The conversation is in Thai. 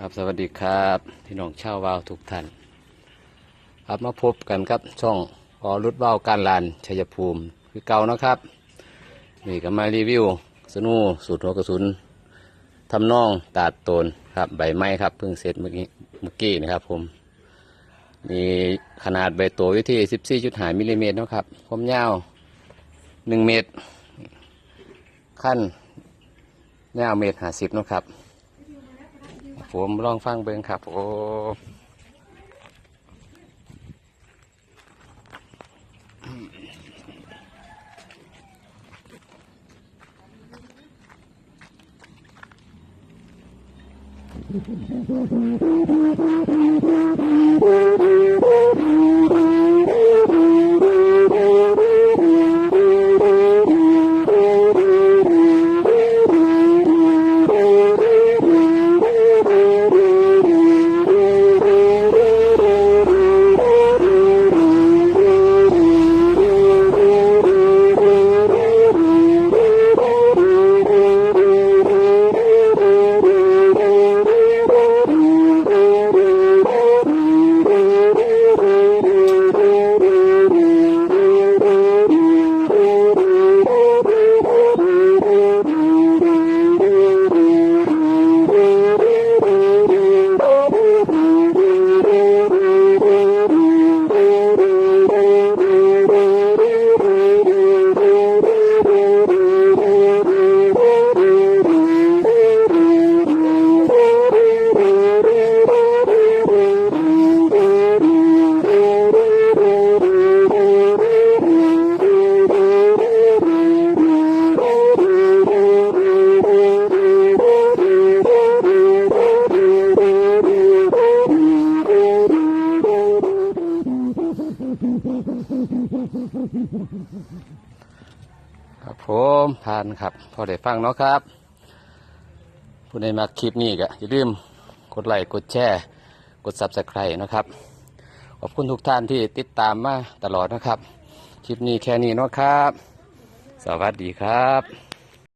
ครับสวัสดีครับพี่น้องชาววาวทุกท่านครับมาพบกันครับช่องพอรุดว่าวการลานชัยภูมิคือเก่านะครับนี่ก็มารีวิว สนูสูตรหัวกระสุนทำนองตาดโตนครับใบไม้ครับเพิ่งเสร็จเมื่อกี้เมื่อกี้นะครับ ผม มีขนาดใบโตอยู่ที่ 14.5มิลลิเมตรนะครับความยาว1เมตรขั้นยาวเมตร50เนะครับ ผมลองฟังเบิ่งครับโอ้ ครับผมผ่านครับ พอได้ฟังเนาะครับ ผู้ใดมาคลิปนี้ก็อย่าลืมกดไลค์กดแชร์ กด subscribe นะครับ ขอบคุณทุกท่านที่ติดตามมาตลอดนะครับ คลิปนี้แค่นี้เนาะครับ สวัสดีครับ